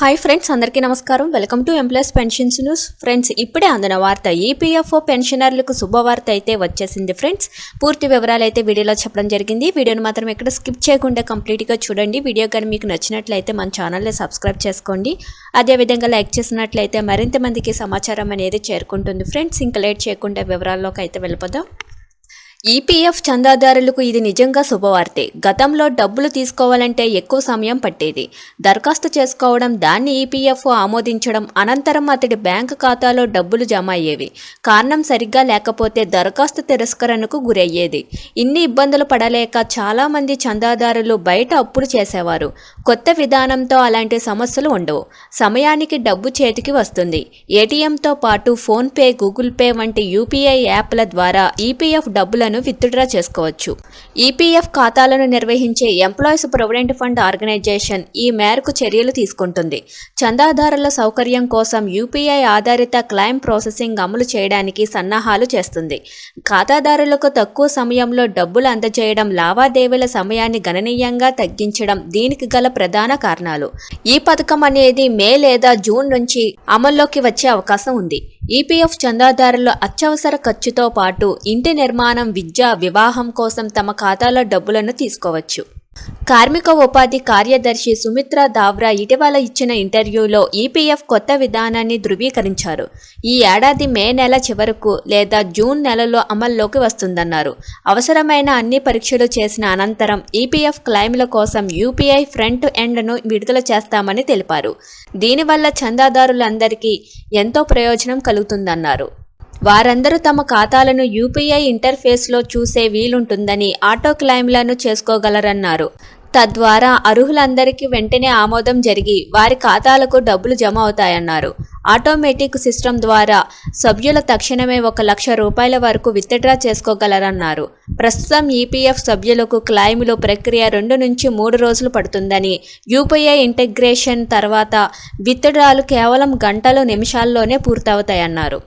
Hi friends అందరికీ నమస్కారం. Welcome to employees pensions news friends ఇప్పుడే అందిన వార్త ఈపీఎఫ్ఓ పెన్షనర్లకు శుభవార్త అయితే వచ్చేసింది ఫ్రెండ్స్ పూర్తి వివరాలు అయితే వీడియోలో చెప్పడం జరిగింది. వీడియోను మాత్రం ఎక్కడ స్కిప్ చేయకుండా కంప్లీట్గా చూడండి. వీడియో కానీ మీకు నచ్చినట్లయితే మన ఛానల్ని సబ్స్క్రైబ్ చేసుకోండి. అదేవిధంగా లైక్ చేసినట్లయితే మరింత మందికి సమాచారం అనేది చేరుకుంటుంది ఫ్రెండ్స్ ఇంకా లేట్ చేయకుండా వివరాల్లోకి అయితే వెళ్ళిపోదాం. ఈపీఎఫ్ చందాదారులకు ఇది నిజంగా శుభవార్తే. గతంలో డబ్బులు తీసుకోవాలంటే ఎక్కువ సమయం పట్టేది. దరఖాస్తు చేసుకోవడం దాన్ని ఈపీఎఫ్ ఆమోదించడం అనంతరం అతడి బ్యాంకు ఖాతాలో డబ్బులు జమ అయ్యేవి కారణం సరిగ్గా లేకపోతే దరఖాస్తు తిరస్కరణకు గురయ్యేది. ఇన్ని ఇబ్బందులు పడలేక చాలామంది చందాదారులు బయట అప్పులు చేసేవారు. కొత్త విధానంతో అలాంటి సమస్యలు ఉండవు. సమయానికి డబ్బు చేతికి వస్తుంది. ఏటీఎంతో పాటు ఫోన్పే గూగుల్ పే వంటి యూపీఐ యాప్ల ద్వారా ఈపీఎఫ్ డబ్బులను విత్డ్రా చేసుకోవచ్చు. ఈపీఎఫ్ ఖాతాలను నిర్వహించే ఎంప్లాయీస్ ప్రొవిడెంట్ ఫండ్ ఆర్గనైజేషన్ ఈ మేరకు చర్యలు తీసుకుంటుంది. చందాదారుల సౌకర్యం కోసం యూపీఐ ఆధారిత క్లైమ్ ప్రాసెసింగ్ అమలు చేయడానికి సన్నాహాలు చేస్తుంది. ఖాతాదారులకు తక్కువ సమయంలో డబ్బులు అందజేయడం లావాదేవీల సమయాన్ని గణనీయంగా తగ్గించడం దీనికి గల ప్రధాన కారణాలు. ఈ పథకం అనేది మే లేదా జూన్ నుంచి అమల్లోకి వచ్చే అవకాశం ఉంది. ఈపీఎఫ్ చందాదారులు అత్యవసర ఖర్చుతో పాటు ఇంటి నిర్మాణం విద్య వివాహం కోసం తమ ఖాతాలో డబ్బులను తీసుకోవచ్చు. కార్మిక ఉపాధి కార్యదర్శి సుమిత్ర దావ్రా ఇటీవల ఇచ్చిన ఇంటర్వ్యూలో ఈపీఎఫ్ కొత్త విధానాన్ని ధృవీకరించారు. ఈ ఏడాది మే నెల చివరకు లేదా జూన్ నెలలో అమల్లోకి వస్తుందన్నారు. అవసరమైన అన్ని పరీక్షలు చేసిన అనంతరం ఈపీఎఫ్ క్లైమ్ల కోసం యూపీఐ ఫ్రంట్ ఎండ్ను విడుదల చేస్తామని తెలిపారు. దీనివల్ల చందాదారులందరికీ ఎంతో ప్రయోజనం కలుగుతుందన్నారు. వారందరూ తమ ఖాతాలను యూపీఐ ఇంటర్ఫేస్లో చూసే వీలుంటుందని ఆటో క్లైమ్లను చేసుకోగలరన్నారు. తద్వారా అర్హులందరికీ వెంటనే ఆమోదం జరిగి వారి ఖాతాలకు డబ్బులు జమ అవుతాయన్నారు. ఆటోమేటిక్ సిస్టమ్ ద్వారా సభ్యుల తక్షణమే ఒక లక్ష రూపాయల వరకు విత్డ్రా చేసుకోగలరన్నారు. ప్రస్తుతం ఈపీఎఫ్ సభ్యులకు క్లైములు ప్రక్రియ రెండు నుంచి మూడు రోజులు పడుతుందని యూపీఐ ఇంటిగ్రేషన్ తర్వాత విత్డ్రాలు కేవలం గంటలు నిమిషాల్లోనే పూర్తవుతాయన్నారు.